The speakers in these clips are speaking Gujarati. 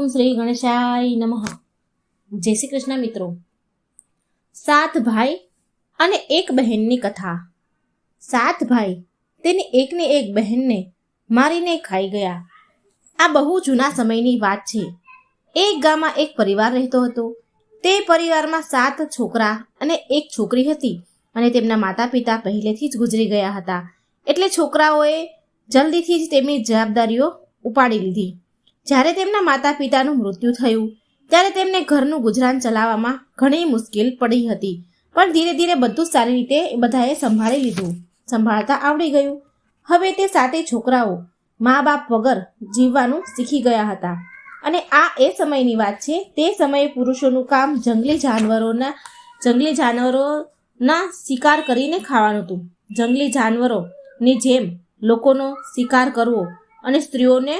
ઓમ શ્રી ગણેશાય નમઃ. જય શ્રી કૃષ્ણ મિત્રો. સાત ભાઈ અને એક બહેનની કથા. સાત ભાઈ તેની એકને એક બહેનને મારીને ખાઈ ગયા. આ બહુ જૂના સમયની વાત છે. એક ગામમાં એક પરિવાર રહેતો હતો. તે પરિવારમાં સાત છોકરા અને એક છોકરી હતી અને તેમના માતા પિતા પહેલેથી જ ગુજરી ગયા હતા. એટલે છોકરાઓએ જલ્દીથી જ તેમની જવાબદારીઓ ઉપાડી લીધી. જ્યારે તેમના માતા પિતાનું મૃત્યુ થયું, ત્યારે તેમને ઘરનું ગુજરાન ચલાવવામાં ઘણી મુશ્કેલ પડી હતી. પણ ધીરે ધીરે બધું સારી રીતે બધાએ સંભાળી લીધું. સંભાળતા આવડી ગયું. હવે તે સાતે છોકરાઓ મા બાપ વગર જીવવાનું શીખી ગયા હતા. અને આ એ સમયની વાત છે, તે સમયે પુરુષોનું કામ જંગલી જાનવરોના જંગલી જાનવરોના શિકાર કરીને ખાવાનું હતું. જંગલી જાનવરોની જેમ લોકોનો શિકાર કરવો અને સ્ત્રીઓને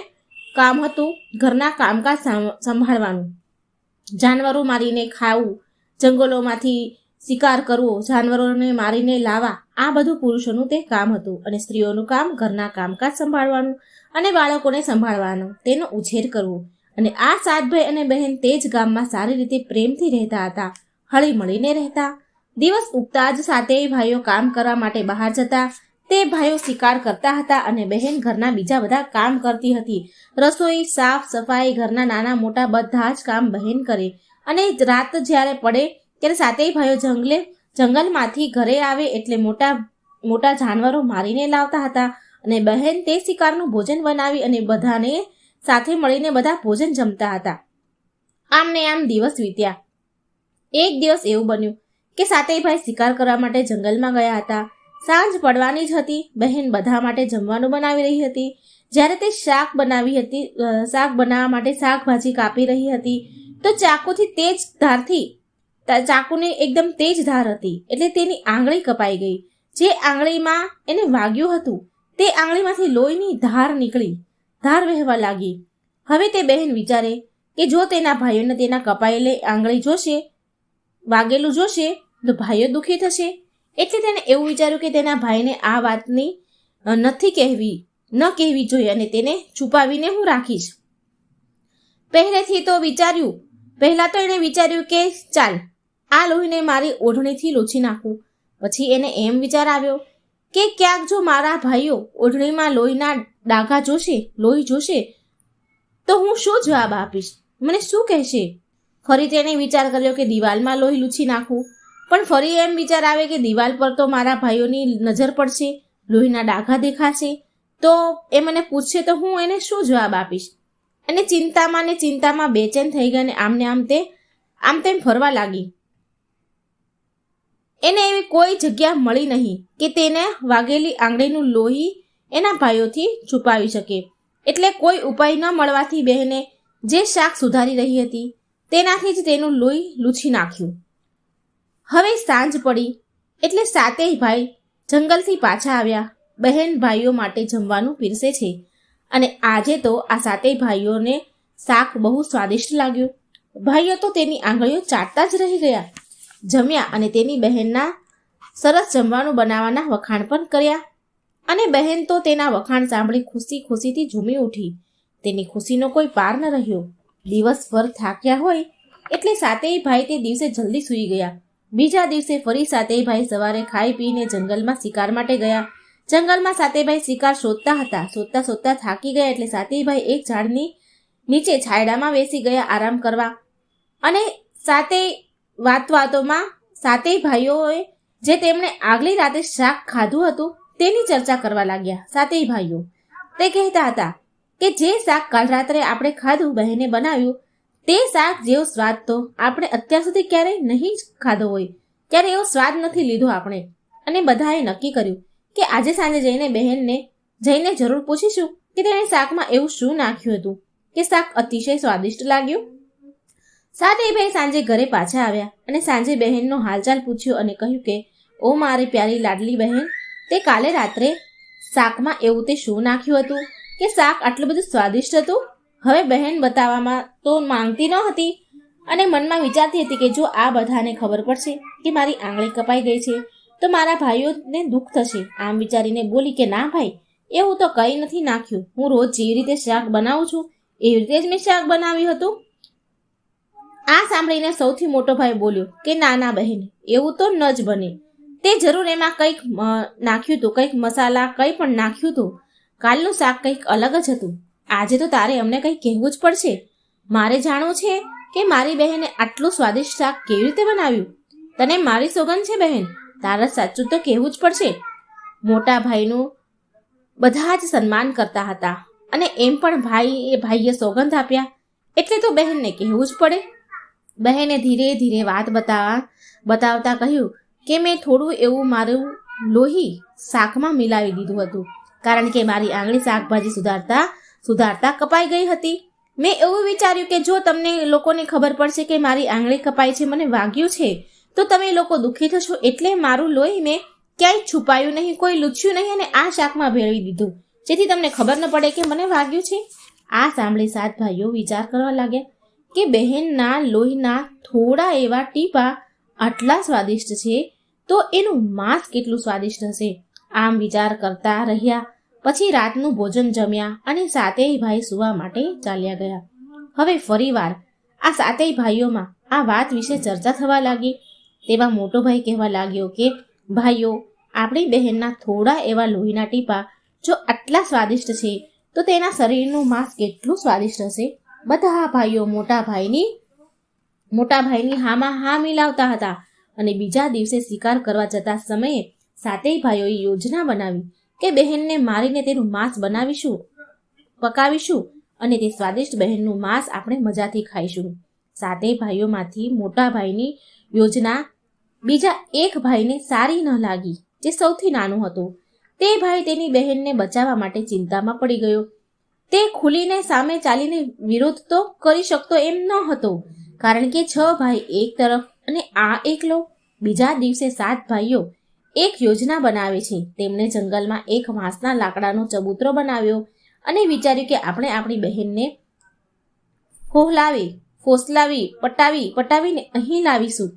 કામ હતું ઘરના કામકાજ સંભાળવાનું. જાનવરો મારીને ખાવું, જંગલોમાંથી શિકાર કરવો, જાનવરોને મારીને લાવવા, આ બધું પુરુષોનું તે કામ હતું અને સ્ત્રીઓનું કામ ઘરના કામકાજ સંભાળવાનું અને બાળકોને સંભાળવાનું, તેનો ઉછેર કરવો. અને આ સાત ભાઈ અને બહેન તે જ ગામમાં સારી રીતે પ્રેમથી રહેતા હતા હળી મળીને રહેતા. દિવસ ઉગતા જ સાતેય ભાઈઓ કામ કરવા માટે બહાર જતા તે ભાઈઓ શિકાર કરતા હતા અને બહેન ઘરના બીજા બધા કામ કરતી હતી. રસોઈ, સાફ સફાઈ, ઘરના નાના મોટા બધા જ કામ બહેન કરે. અને રાત જ્યારે પડે, ત્યારે સાતેય ભાઈઓ જંગલે, જંગલમાંથી ઘરે આવે એટલે મોટા મોટા જાનવરો મારીને લાવતા હતા. અને બહેન તે શિકારનું ભોજન બનાવી અને બધાને સાથે મળીને બધા ભોજન જમતા હતા. આમ ને આમ દિવસ વીત્યા. એક દિવસ એવું બન્યું કે સાતેય ભાઈ શિકાર કરવા માટે જંગલમાં ગયા હતા. સાંજ પડવાની જ હતી. બહેન બધા માટે જમવાનું બનાવી રહી હતી. જ્યારે તે શાક બનાવી હતી શાક બનાવવા માટે શાકભાજી કાપી રહી હતી, તો ચાકુથી તેજ ધારથી, તા- ચાકુની એકદમ તેજ ધાર હતી. એટલે તેની આંગળી કપાઈ ગઈ. જે આંગળીમાં એને વાગ્યું હતું, તે આંગળીમાંથી લોહીની ધાર નીકળી. ધાર વહેવા લાગી. હવે તે બહેન વિચારે કે જો તેના ભાઈઓને તેના કપાયેલી આંગળી જોશે, વાગેલું જોશે, તો ભાઈઓ દુઃખી થશે. એટલે તેણે એવું વિચાર્યું કે તેના ભાઈને આ વાતની નથી કહેવી, ન કહેવી જોઈએ અને તેને છુપાવીને હું રાખીશ. પહેલેથી તો વિચાર્યું, પહેલાં તો એણે વિચાર્યું કે ચાલ, આ લોહીને મારી ઓઢણીથી લૂછી નાખું. પછી એને એમ વિચાર આવ્યો કે ક્યાંક જો મારા ભાઈઓ ઓઢણીમાં લોહીના ડાઘા જોશે, લોહી જોશે, તો હું શું જવાબ આપીશ? મને શું કહેશે? ફરી તેણે વિચાર કર્યો કે દિવાલમાં લોહી લૂછી નાખું. પણ ફરી એમ વિચાર આવે કે દિવાલ પર તો મારા ભાઈઓની નજર પડશે, લોહીના ડાઘા દેખાશે, તો એ મને પૂછશે તો હું એને શું જવાબ આપીશ? અને ચિંતામાં ને ચિંતામાં બેચેન થઈ ગઈ અને આમને આમ તે, આમ તેમ ફરવા લાગી. એને એવી કોઈ જગ્યા મળી નહીં કે તેને વાગેલી આંગળીનું લોહી એના ભાઈઓથી છુપાવી શકે. એટલે કોઈ ઉપાય ન મળવાથી બહેને જે શાક સુધારી રહી હતી, તેનાથી જ તેનું લોહી લૂછી નાખ્યું. હવે સાંજ પડી, એટલે સાતેય ભાઈ જંગલથી પાછા આવ્યા. બહેન ભાઈઓ માટે જમવાનું પીરસે છે. અને આજે તો આ સાતેય ભાઈઓને શાક બહુ સ્વાદિષ્ટ લાગ્યું. ભાઈઓ તો તેની આંગળીઓ ચાટતા જ રહી ગયા. જમ્યા અને તેની બહેનના સરસ જમવાનું બનાવવાના વખાણ પણ કર્યા. અને બહેન તો તેના વખાણ સાંભળી ખુશી ખુશીથી ઝૂમી ઉઠી. તેની ખુશીનો કોઈ પાર ન રહ્યો. દિવસભર થાક્યા હોય, એટલે સાતેય ભાઈ તે દિવસે જલ્દી સૂઈ ગયા. બીજા દિવસે ફરી સાતેય ભાઈ સવારે ખાઈ પીને જંગલમાં શિકાર માટે ગયા. જંગલમાં સાતેભાઈ શિકાર શોધતા હતા. શોધતા શોધતા થાકી ગયા એટલે સાતેભાઈ એક ઝાડની નીચે છાયડામાં બેસી ગયા આરામ કરવા. અને સાતેય વાત વાતોમાં સાતેય ભાઈઓએ જે તેમણે આગલી રાતે શાક ખાધું હતું તેની ચર્ચા કરવા લાગ્યા. સાતેય ભાઈઓ તે કહેતા હતા કે જે શાક કાલ રાત્રે આપણે ખાધું બહેને બનાવ્યું તે શાક જેવો સ્વાદ તો આપણે અત્યાર સુધી ક્યારેય નહીં જ ખાધો હોય. ત્યારે એવો સ્વાદ નથી લીધો આપણે. અને બધાએ નક્કી કર્યું કે આજે સાંજે જઈને બહેનને, જઈને જરૂર પૂછીશું કે તેણે શાકમાં એવું શું નાખ્યું હતું, કે શાક અતિશય સ્વાદિષ્ટ લાગ્યું. સાતેય ભાઈ સાંજે ઘરે પાછા આવ્યા અને સાંજે બહેનનો હાલચાલ પૂછ્યો અને કહ્યું કે, ઓ મારી પ્યારી લાડલી બહેન, તે કાલે રાત્રે શાકમાં એવું તે શું નાખ્યું હતું? કે શાક આટલું બધું સ્વાદિષ્ટ હતું? હવે બહેન બતાવવામાં તો માંગતી ન હતી અને મનમાં વિચારતી હતી કે જો આ બધાને ખબર પડશે કે મારી આંગળી કપાઈ ગઈ છે, તો મારા ભાઈઓને દુઃખ થશે. આમ વિચારીને બોલી કે ના ભાઈ, એવું તો કંઈ નથી નાખ્યું. હું રોજ જેવી રીતે શાક બનાવું છું, એવી રીતે જ મેં શાક બનાવ્યું હતું. આ સાંભળીને સૌથી મોટો ભાઈ બોલ્યો કે ના ના બહેન, એવું તો ન જ બને. તે જરૂર એમાં કંઈક નાખ્યું હતું, કંઈક મસાલા કંઈ પણ નાખ્યું હતું. કાલનું શાક કંઈક અલગ જ હતું. આજે તો તારે અમને કંઈ કહેવું જ પડશે. મારે જાણવું છે કે મારી બહેને આટલું સ્વાદિષ્ટ શાક કેવી રીતે બનાવ્યું? તને મારી સોગંદ છે બહેન. તારા સાચું તો કહેવું જ પડશે. મોટા ભાઈનું બધા જ સન્માન કરતા હતા અને એમ પણ ભાઈ એ ભાઈએ સોગંદ આપ્યા. એટલે તો બહેનને કહેવું જ પડે. બહેને ધીરે ધીરે વાત બતાવા, બતાવતા કહ્યું કે મેં થોડું એવું મારું લોહી શાકમાં મિલાવી દીધું હતું. કારણ કે મારી આંગળી શાકભાજી સુધારતા સુધારતા કપાઈ ગઈ હતી. મેં એવું વિચાર્યું કે જો તમને લોકોને ખબર પડશે કે મારી આંગળી કપાઈ છે, મને વાગ્યું છે, તો તમે લોકો દુઃખી થશો એટલે મારું લોહી મેં ક્યાંય છુપાયું નહીં, કોઈ લૂછ્યું નહીં અને આ શાકમાં ભેળવી દીધું. જેથી તમને ખબર ન પડે કે મને વાગ્યું છે. આ સાંભળી સાત ભાઈઓ વિચાર કરવા લાગ્યા કે બહેનના લોહીના થોડા એવા ટીપા આટલા સ્વાદિષ્ટ છે, તો એનું માંસ કેટલું સ્વાદિષ્ટ હશે? આમ વિચાર કરતા રહ્યા પછી રાતનું ભોજન જમ્યા અને સાતેય ભાઈ સુવા માટે ચાલ્યા ગયા. હવે ફરીવાર આ સાતેય ભાઈઓમાં આ વાત વિશે ચર્ચા થવા લાગી. તેમાં મોટો ભાઈ કહેવા લાગ્યો કે, ભાઈઓ, આપણી બહેનના થોડા એવા લોહીના ટીપા જો આટલા સ્વાદિષ્ટ છે, તો તેના શરીરનું માંસ કેટલું સ્વાદિષ્ટ હશે? બધા ભાઈઓ મોટા ભાઈની મોટા ભાઈની હામાં હા મિલાવતા હતા અને બીજા દિવસે શિકાર કરવા જતા સમયે સાતેય ભાઈઓએ યોજના બનાવી કે બહેનને મારીને તેનું માંસ બનાવીશું, પકાવીશું અને તે સ્વાદિષ્ટ બહેનનું માંસ આપણે મજાથી ખાઈશું. સાતેય ભાઈઓમાંથી મોટા ભાઈની યોજના બીજા એક ભાઈને સારી ન લાગી, જે સૌથી નાનું હતું. તે ભાઈ તેની બહેનને બચાવવા માટે ચિંતામાં પડી ગયો. તે ખુલીને સામે ચાલીને વિરોધ તો કરી શકતો એમ ન હતો, કારણ કે છ ભાઈ એક તરફ અને આ એકલો. બીજા દિવસે સાત ભાઈઓ એક યોજના બનાવે છે. તેમણે જંગલમાં એક વાંસના લાકડાનો ચબૂતરો બનાવ્યો અને વિચાર્યું કે આપણે આપણી બહેનને ફોહલાવી ફોસલાવી, પટાવી, પટાવીને અહીં લાવીશું.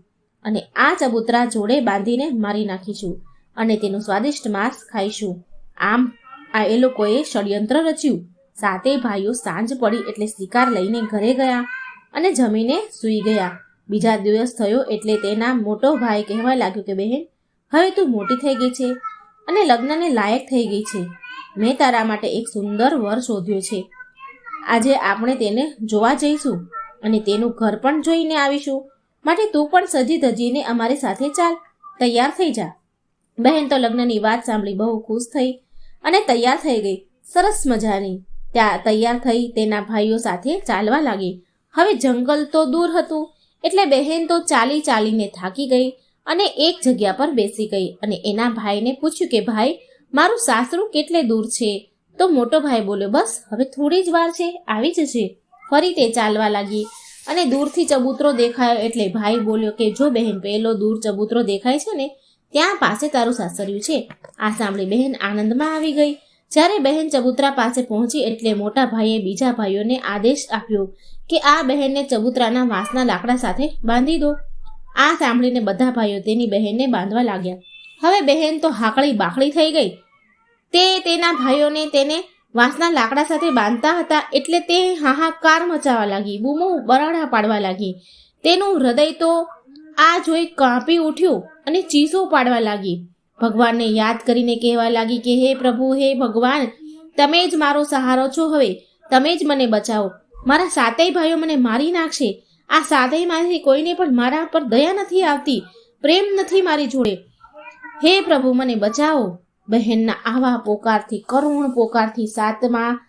અને આ ચબૂતરા જોડે બાંધીને મારી નાખીશું અને તેનું સ્વાદિષ્ટ માંસ ખાઈશું. આમ, આ એ લોકોએ ષડયંત્ર રચ્યું. સાતે ભાઈઓ સાંજ પડી એટલે શિકાર લઈને ઘરે ગયા અને જમીને સૂઈ ગયા. બીજા દિવસ થયો એટલે તેના મોટો ભાઈ કહેવા લાગ્યો કે, બહેન હવે તું મોટી થઈ ગઈ છે અને લગ્નને લાયક થઈ ગઈ છે. મેં તારા માટે એક સુંદર વર શોધ્યો છે. આજે આપણે તેને જોવા જઈશું અને તેનું ઘર પણ જોઈને આવીશું. માટે તું પણ સજી ધજીને અમારી સાથે ચાલ. તૈયાર થઈ જા. બહેન તો લગ્નની વાત સાંભળી બહુ ખુશ થઈ અને તૈયાર થઈ ગઈ. સરસ મજાની. ત્યાં તૈયાર થઈ તેના ભાઈઓ સાથે ચાલવા લાગી. હવે જંગલ તો દૂર હતું. એટલે બહેન તો ચાલી ચાલીને થાકી ગઈ. અને એક જગ્યા પર બેસી ગઈ અને એના ભાઈને પૂછ્યું કે, ભાઈ, મારું સાસરું કેટલે દૂર છે? તો મોટો ભાઈ બોલ્યો, બસ, હવે થોડી જ વાર છે, આવી જ છે ફરી તે ચાલવા લાગી અને દૂરથી ચબૂતરો દેખાયો એટલે ભાઈ બોલ્યો કે, જો બહેન પેલો દૂર ચબૂતરો દેખાય છે ને, ત્યાં પાસે તારું સાસરિયું છે. આ સાંભળી બહેન આનંદમાં આવી ગઈ. જ્યારે બહેન ચબૂતરા પાસે પહોંચી એટલે મોટા ભાઈએ બીજા ભાઈઓને આદેશ આપ્યો કે, આ બહેનને ચબૂતરાના વાંસના લાકડા સાથે બાંધી દો. આ સાંભળીને બધા ભાઈઓ તેની બહેનને બાંધવા લાગ્યા. હવે બહેન તો હાકળી બાકળી થઈ ગઈ. તે તેના ભાઈઓને તેને વાંસના લાકડા સાથે બાંધતા હતા એટલે તે હાહાકાર મચાવવા લાગી, બૂમો બરાડા પાડવા લાગી. તેનું હૃદય તો આ જોઈ કાંપી ઉઠ્યું અને ચીસો પાડવા લાગી. ભગવાનને યાદ કરીને કહેવા લાગી કે, હે પ્રભુ, હે ભગવાન, તમે જ મારો સહારો છો હવે. તમે જ મને બચાવો. મારા સાતેય ભાઈઓ મને મારી નાખશે. આ સાતેયમાંથી કોઈને પણ મારા પર દયા નથી આવતી, પ્રેમ નથી મારી જોડે. હે પ્રભુ, મને બચાવો. બહેનના આવા પોકારથી, કરુણ પોકારથી સાતમા,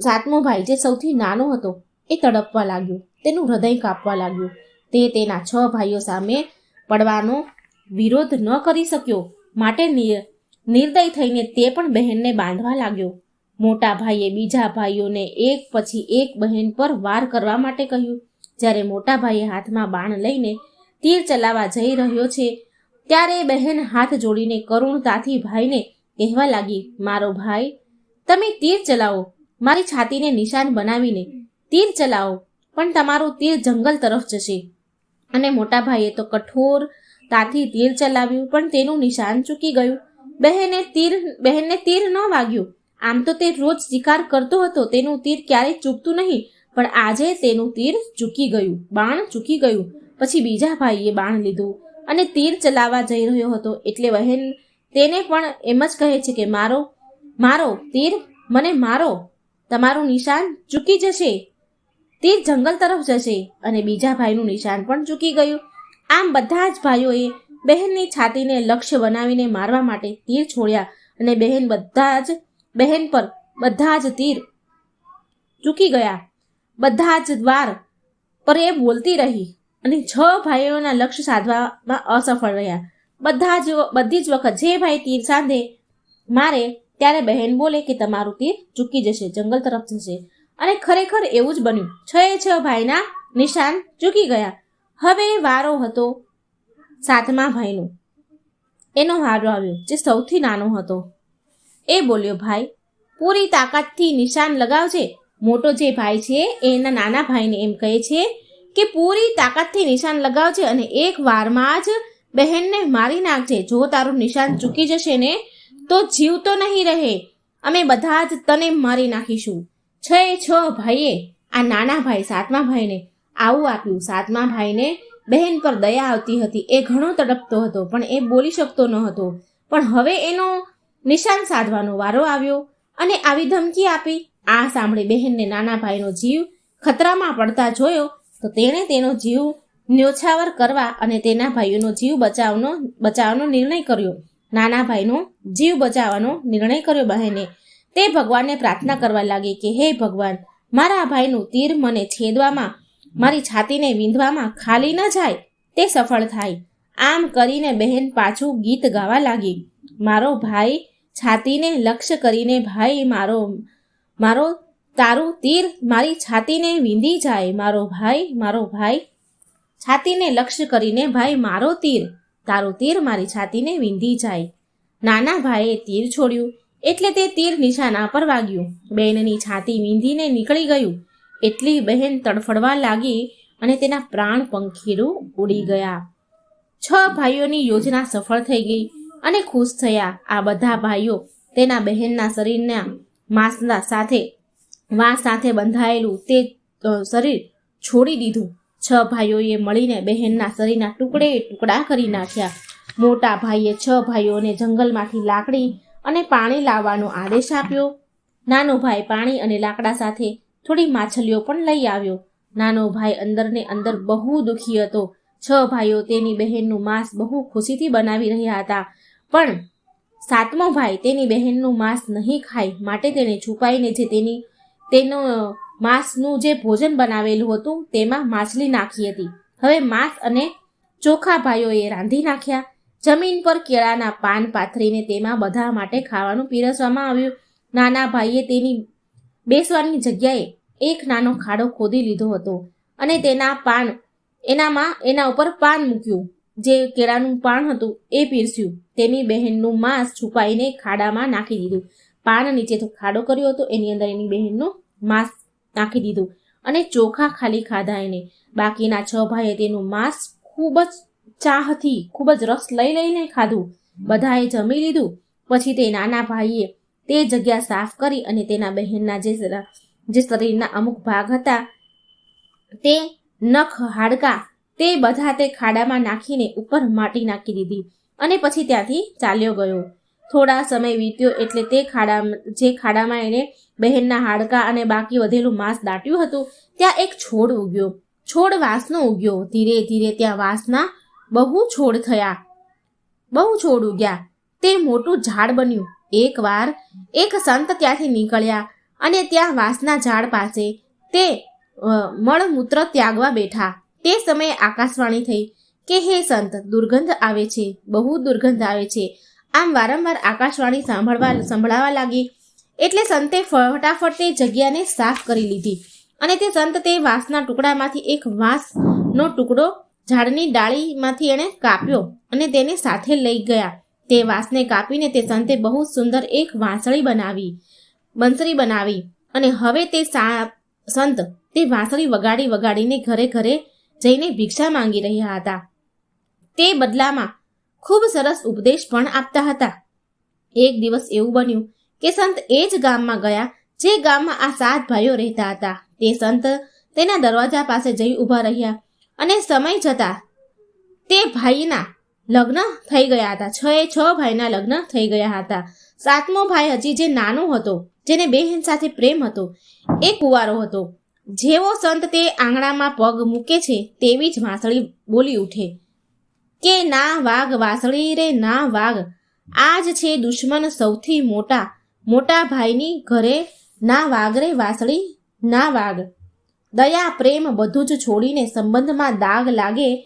સાતમો ભાઈ જે સૌથી નાનો હતો, એ તડપવા લાગ્યો. તેનું હૃદય કાપવા લાગ્યું. તે તેના છ ભાઈઓ સામે પડવાનો વિરોધ ન કરી શક્યો. માટે નિર- નિર્દય થઈને તે પણ બહેનને બાંધવા લાગ્યો. મોટા ભાઈએ બીજા ભાઈઓને એક પછી એક બહેન પર વાર કરવા માટે કહ્યું જ્યારે મોટા ભાઈએ હાથમાં બાણ લઈને તીર ચલાવવા જઈ રહ્યો છે, ત્યારે બહેન હાથ જોડીને કરુણતાથી ભાઈને કહેવા લાગી, મારો ભાઈ, તમે તીર ચલાવો, મારી છાતીને નિશાન બનાવીને તીર ચલાવો, પણ તમારું તીર જંગલ તરફ જશે. અને મોટા ભાઈએ તો કઠોરતાથી તીર ચલાવ્યું, પણ તેનું નિશાન ચૂકી ગયું. બહેને તીર, બહેનને તીર ન વાગ્યું. આમ તો તે રોજ શિકાર કરતો હતો, તેનું તીર ક્યારેય ચૂકતું નહીં પણ આજે તેનું તીર ચૂકી ગયું, બાણ ચૂકી ગયું. પછી બીજા ભાઈએ બાણ લીધું અને તીર ચલાવવા જઈ રહ્યો હતો એટલે બહેન તેને પણ એમ જ કહે છે કે, મારો મારો તીર, મને મારો. તમારું નિશાન ચૂકી જશે. તીર જંગલ તરફ જશે. અને બીજા ભાઈનું નિશાન પણ ચૂકી ગયું. આમ બધા જ ભાઈઓએ બહેનની છાતીને લક્ષ્ય બનાવીને મારવા માટે તીર છોડ્યા અને બહેન બધા જ, બહેન પર બધા જ તીર ચૂકી ગયા. બધા જ દ્વાર પર એ બોલતી રહી અને છ ભાઈઓના લક્ષ્ય સાધવામાં અસફળ રહ્યા. બધા જ બધી જ વખત જે ભાઈ તીર સાંધે મારે ત્યારે બહેન બોલે કે તમારું તીર ચૂકી જશે, જંગલ તરફ જશે. અને ખરેખર એવું જ બન્યું. છ એ છ ભાઈના નિશાન ચૂકી ગયા. હવે વારો હતો સાતમા ભાઈનો. એનો વારો આવ્યો, જે સૌથી નાનો હતો. એ બોલ્યો, ભાઈ, પૂરી તાકાતથી નિશાન લગાવજે મોટો જે ભાઈ છે એના નાના ભાઈને એમ કહે છે કે પૂરી તાકાતથી નિશાન લગાવજે અને એક વારમાં જ બહેનને મારી નાખજે. જો તારું નિશાન ચૂકી જશે ને, તો જીવતો નહીં રહે. અમે બધા જ તને મારી નાખીશું. છ એ છ ભાઈએ આ નાના ભાઈ સાતમા ભાઈને આવું આપ્યું. સાતમા ભાઈને બહેન પર દયા આવતી હતી. એ ઘણો તડપતો હતો, પણ એ બોલી શકતો ન હતો પણ હવે એનો નિશાન સાધવાનો વારો આવ્યો અને આવી ધમકી આપી. આ સાંભળી બહેનને નાના ભાઈનો જીવ ખતરામાં પડતા જોયો તો તેણે તેનો જીવ ન્યોછાવર કરવા અને તેના ભાઈઓનો જીવ બચાવનો, બચાવવાનો નિર્ણય કર્યો. નાના ભાઈનો જીવ બચાવવાનો નિર્ણય કર્યો બહેને. તે ભગવાનને પ્રાર્થના કરવા લાગી કે, હે ભગવાન, મારા ભાઈનું તીર મને છેદવામાં, મારી છાતીને વીંધવામાં ખાલી ન જાય, તે સફળ થાય. આમ કરીને બહેન પાછું ગીત ગાવા લાગી. મારો ભાઈ છાતીને લક્ષ્ય કરીને, ભાઈ, મારો મારો તારું તીર મારી છાતીને વીંધી જાય. મારો ભાઈ મારો ભાઈ, છાતીને લક્ષ્ય કરીને ભાઈ, મારો તીર, તારું તીર મારી છાતીને વીંધી જાય. નાના ભાઈએ તીર છોડ્યું, એટલે તે તીર નિશાના પર વાગ્યું. બહેનની છાતી વીંધીને નીકળી ગયું. એટલી બહેન તડફડવા લાગી અને તેના પ્રાણ પંખીરું ઉડી ગયા. છ ભાઈઓની યોજના સફળ થઈ ગઈ અને ખુશ થયા. આ બધા ભાઈઓ તેના બહેનના શરીરના માંસના સાથે, વાંસ સાથે બંધાયેલું તે શરીર છોડી દીધું. છ ભાઈઓએ મળીને બહેનના શરીરના ટુકડે ટુકડા કરી નાખ્યા. મોટા ભાઈએ છ ભાઈઓને જંગલમાંથી લાકડી અને પાણી લાવવાનો આદેશ આપ્યો. નાનો ભાઈ પાણી અને લાકડા સાથે થોડી માછલીઓ પણ લઈ આવ્યો. નાનો ભાઈ અંદરને અંદર બહુ દુઃખી હતો. છ ભાઈઓ તેની બહેનનું માંસ બહુ ખુશીથી બનાવી રહ્યા હતા. પણ સાતમો ભાઈ તેની બહેનનું માંસ નહીં ખાય, માટે તેણે છુપાઈને જે તેની, તેનો માંસનું જે ભોજન બનાવેલું હતું, તેમાં માછલી નાખી હતી. હવે માંસ અને ચોખા ભાઈઓએ રાંધી નાખ્યા. જમીન પર કેળાના પાન પાથરીને તેમાં બધા માટે ખાવાનું પીરસવામાં આવ્યું. નાના ભાઈએ તેની બેસવાની જગ્યાએ એક નાનો ખાડો ખોદી લીધો હતો અને તેના પાન, એનામાં, એના ઉપર પાન મૂક્યું. જે કેળાનું પાન હતું એ પીરસ્યું. તેની બહેનનું માંસ છુપાઈને ખાડામાં નાખી દીધું. પાન નીચે ખાડો કર્યો હતો, એની અંદર એની બહેનનું માંસ નાખી દીધું અને ચોખા ખાલી ખાધા એને. બાકીના છ ભાઈએ તેનું માંસ ખૂબ જ ચાહથી, ખૂબ જ રસ લઈ લઈને ખાધું. બધાએ જમી લીધું. પછી તે નાના ભાઈએ તે જગ્યા સાફ કરી અને તેના બહેનના જે જે શરીરના અમુક ભાગ હતા, તે નખ હાડકા તે બધા તે ખાડામાં નાખીને ઉપર માટી નાખી દીધી અને પછી ત્યાંથી ચાલ્યો ગયો. થોડા સમય વીત્યો એટલે તે ખાડા, જે ખાડામાં એને બહેનના હાડકા અને બાકી વધેલું માંસ દાટ્યું હતું, ત્યાં એક છોડ ઉગ્યો. છોડ વાંસનો ઉગ્યો. ધીરે ધીરે ત્યાં વાંસના બહુ છોડ થયા. બહુ છોડ ઉગ્યા. તે મોટું ઝાડ બન્યું. એકવાર એક સંત ત્યાંથી નીકળ્યા અને ત્યાં વાંસના ઝાડ પાસે તે મળમૂત્ર ત્યાગવા બેઠા. તે સમયે આકાશવાણી થઈ કે, હે સંત, દુર્ગંધ આવે છે, બહુ દુર્ગંધ આવે છે. આમ વારંવાર આકાશવાણી સાંભળવા, સંભળાવા લાગી. એટલે સંતે ફટાફટ તે જગ્યાને સાફ કરી લીધી અને તે સંત તે વાંસના ટુકડામાંથી એક વાંસનો ટુકડો ઝાડની ડાળીમાંથી એણે કાપ્યો અને તેને સાથે લઈ ગયા. તે વાંસને કાપીને તે સંતે બહુ સુંદર એક વાંસળી બનાવી બંસરી બનાવી અને હવે તે સંત તે વાંસળી વગાડી વગાડીને ઘરે ઘરે જઈને ભિક્ષા માંગી રહ્યા હતા. તે બદલામાં ખૂબ સરસ ઉપદેશ પણ આપતા હતા. એક દિવસ એવું બન્યું કે સંત એ જ ગામમાં ગયા જે ગામમાં આ સાત ભાઈઓ રહેતા હતા. તે સંત તેના દરવાજા પાસે જઈ ઊભા રહ્યા અને સમય જતા તે ભાઈના લગ્ન થઈ ગયા હતા. છ એ છ ભાઈના લગ્ન થઈ ગયા હતા. સાતમો ભાઈ હજી જે નાનો હતો, જેને બહેન સાથે પ્રેમ હતો, એ કુંવારો હતો. જેવો સંત તે આંગણામાં પગ મૂકે છે, તેવી જ વાંસળી બોલી ઉઠે. કે ના વાઘ વાસળી રે, ના વાઘ આ જ છે દુશ્મન સૌથી મોટા. મોટા ભાઈની ઘરે ના વાઘ રે વાસળી, ના વાઘ. દયા, પ્રેમ બધું જ છોડીને સંબંધમાં દાગ લાગે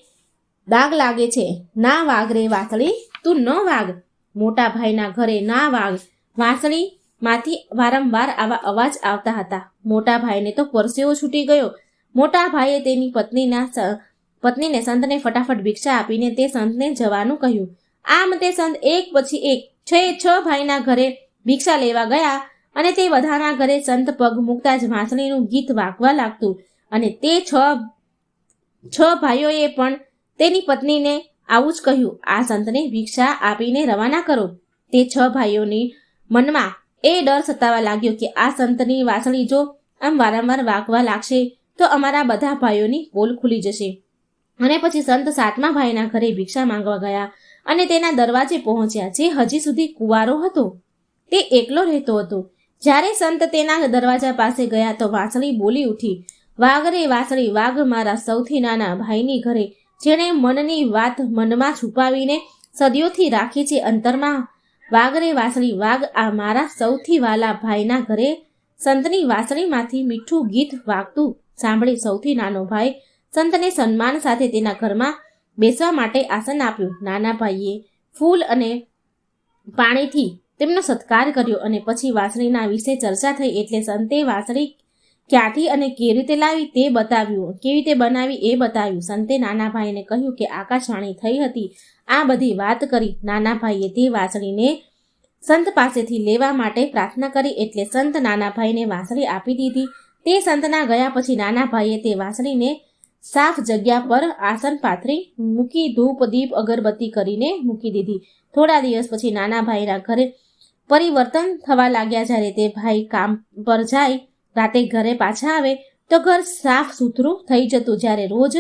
દાગ લાગે છે. ના વાઘ રે વાસળી, તું ન વાઘ. મોટા ભાઈના ઘરે ના વાઘ, વાસળી માંથી વારંવાર આવા અવાજ આવતા હતા. મોટા ભાઈને તો પરસેવો છૂટી ગયો. મોટા ભાઈએ તેની પત્નીના પત્નીને સંતને ફટાફટ ભિક્ષા આપીને તે સંતને જવાનું કહ્યું. આમ તે સંત એક પછી એક છ છ ભાઈના ઘરે ભિક્ષા લેવા ગયા અને તે બધાના ઘરે સંત પગ મૂકતા જ વાંસળીનું ગીત વાગવા લાગતું અને તે છ છ ભાઈઓએ પણ તેની પત્નીને આવું જ કહ્યું, આ સંતને ભિક્ષા આપીને રવાના કરો. તે છ ભાઈઓની મનમાં એ ડર સતાવા લાગ્યો કે આ સંતની વાસળી જો આમ વારંવાર વાગવા લાગશે, તો અમારા બધા ભાઈઓની પોલ ખુલી જશે. અને પછી સંત સાતમા ભાઈના ઘરે ભિક્ષા માંગવા ગયા અને તેના દરવાજે પહોંચ્યા, જે હજી સુધી કુવારો હતો. તે એકલો રહેતો હતો. જ્યારે સંત તેના દરવાજા પાસે ગયા, તો વાંસળી બોલી ઉઠી વાઘ રે વાંસળી વાઘ મારા સૌથી નાના ભાઈની ઘરે, જેણે મનની વાત મનમાં છુપાવીને સદીઓથી રાખી છે અંતરમાં વાઘ રે વાઘ આ મારા સૌથી વાલા ભાઈના ઘરે સંતની વાંસળીમાંથી મીઠું ગીત વાગતું સાંભળી સૌથી નાનો ભાઈ સંતને સન્માન સાથે તેના ઘરમાં બેસવા માટે આસન આપ્યું. નાના ભાઈએ ફૂલ અને પાણીથી તેમનો સત્કાર કર્યો અને પછી વાંસળીના વિશે ચર્ચા થઈ એટલે સંતે વાસણી ક્યાંથી અને કેવી રીતે લાવી તે બતાવ્યું. કેવી રીતે બનાવી એ બતાવ્યું. સંતે નાના ભાઈને કહ્યું કે આકાશવાણી થઈ હતી. આ બધી વાત કરી નાના ભાઈએ તે વાંસળીને સંત પાસેથી લેવા માટે પ્રાર્થના કરી એટલે સંત નાના ભાઈને વાંસળી આપી દીધી. તે સંતના ગયા પછી નાના ભાઈએ તે વાંસળીને સાફ જગ્યા પર આસન પાથરી મૂકી ધૂપ, દીપ, અગરબત્તી કરીને મૂકી દીધી. થોડા દિવસ પછી નાના ભાઈના ઘરે પરિવર્તન થવા લાગ્યા. જ્યારે તે ભાઈ કામ પર જાય, રાતે ઘરે પાછા આવે તો ઘર સાફ સુથરું થઈ જતું. જ્યારે રોજ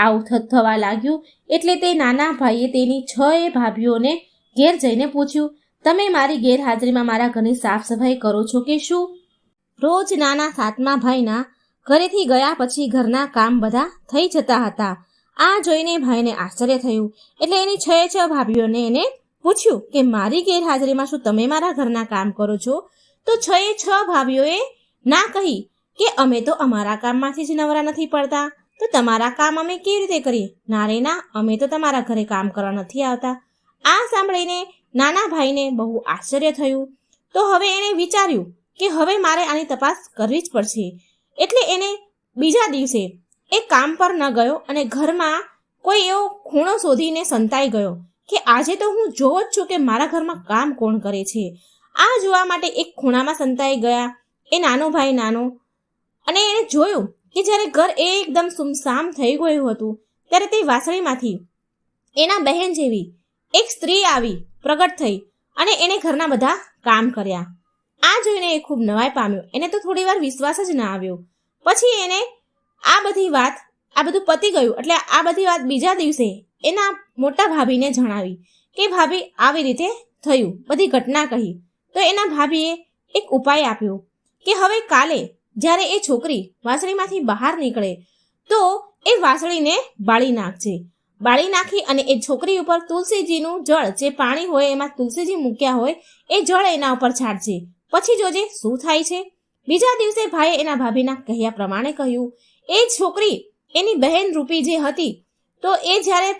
આવું થવા લાગ્યું એટલે તે નાના ભાઈએ તેની છ એ ભાભીઓને ઘેર જઈને પૂછ્યું, તમે મારી ગેરહાજરીમાં મારા ઘરની સાફ સફાઈ કરો છો કે શું? રોજ નાના સાતમા ભાઈના ઘરેથી ગયા પછી ઘરના કામ બધા થઈ જતા હતા. આ જોઈને ભાઈને આશ્ચર્ય થયું એટલે એની છ છ ભાભીઓને એને પૂછ્યું કે, મારી ગેરહાજરીમાં શું તમે મારા ઘરના કામ કરો છો? તો છ એ છ ભાભીઓએ ના કહી કે, અમે તો અમારા કામમાંથી જ નવરા નથી પડતા. તો તમારા કામ અમે કેવી રીતે કરીએ? ના ના અમે તો તમારા ઘરે કામ કરવા નથી આવતા. આ સાંભળીને નાના ભાઈને બહુ આશ્ચર્ય થયું. તો હવે એણે વિચાર્યું કે હવે મારે આની તપાસ કરવી જ પડશે. એટલે એને બીજા દિવસે એ કામ પર ન ગયો અને ઘરમાં કોઈ એવો ખૂણો શોધીને સંતાઈ ગયો કે આજે તો હું જોઉં જ છું કે મારા ઘરમાં કામ કોણ કરે છે. આ જોવા માટે એક ખૂણામાં સંતાઈ ગયા. એ નાનો ભાઈ નાનો. અને એણે જોયું કે જ્યારે ઘર એકદમ સુમસામ થઈ ગયું હતું, ત્યારે તે વાસળીમાંથી એના બહેન જેવી એક સ્ત્રી આવી પ્રગટ થઈ અને એણે ઘરના બધા કામ કર્યા. આ જોઈને એ ખૂબ નવાઈ પામ્યો. એને તો થોડી વાર વિશ્વાસ જ ના આવ્યો. પછી એને આ બધી વાત, આ બધું પતી ગયું. એટલે આ બધી વાત બીજા દિવસે એના મોટા ભાભીને જણાવી કે ભાભી આવી રીતે થયું, બધી ઘટના કહી. તો એના ભાભીએ એક ઉપાય આપ્યો કે હવે કાલે જ્યારે એ છોકરી વાસળીમાંથી બહાર નીકળે, તો એ વાસળીને બાળી નાખજે. બાળી નાખી અને એ છોકરી ઉપર તુલસીજીનું જળ જે પાણી હોય એમાં તુલસીજી મૂક્યા હોય, એ જળ એના ઉપર છાંટજે. પછી જોજે શું થાય છે. બીજા દિવસે ભાઈએ એના ભાભીના કહ્યા પ્રમાણે કહ્યું, એ છોકરી, એની બહેન રૂપી જે હતી, તો એ જ્યારે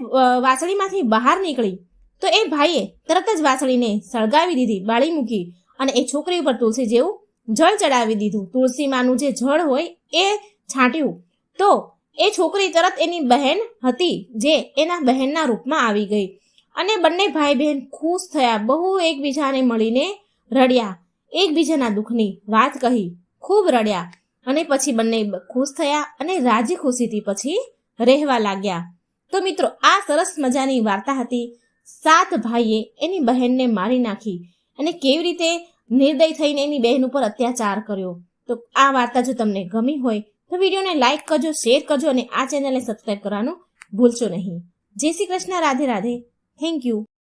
વાસળીમાંથી બહાર નીકળી, તો એ ભાઈએ તરત જ વાસળીને સળગાવી દીધી, બાળી મૂકી અને એ છોકરી ઉપર તુલસી જેવું જળ ચડાવી દીધું. તુલસીમાનું જે જળ હોય એ છાંટ્યું. તો એ છોકરી તરત એની બહેન હતી જે એના બહેનના રૂપમાં આવી ગઈ. અને બંને ભાઈ બહેન ખુશ થયા. બહુ એકબીજાને મળીને રડ્યા. એકબીજાના દુઃખની વાત કહી. ખૂબ રડ્યા. અને પછી બંને ખુશ થયા અને રાજી ખુશીથી પછી રહેવા લાગ્યા. તો મિત્રો, આ સરસ મજાની વાર્તા હતી. સાત ભાઈએ એની બહેનને મારી નાખી. અને કેવી રીતે નિર્દય થઈને એની બહેન ઉપર અત્યાચાર કર્યો. તો આ વાર્તા જો તમને ગમી હોય, તો વિડીયોને લાઈક કરજો શેર કરજો અને આ ચેનલને સબસ્ક્રાઈબ કરવાનું ભૂલશો નહીં. જય શ્રી કૃષ્ણ, રાધે રાધે. Thank you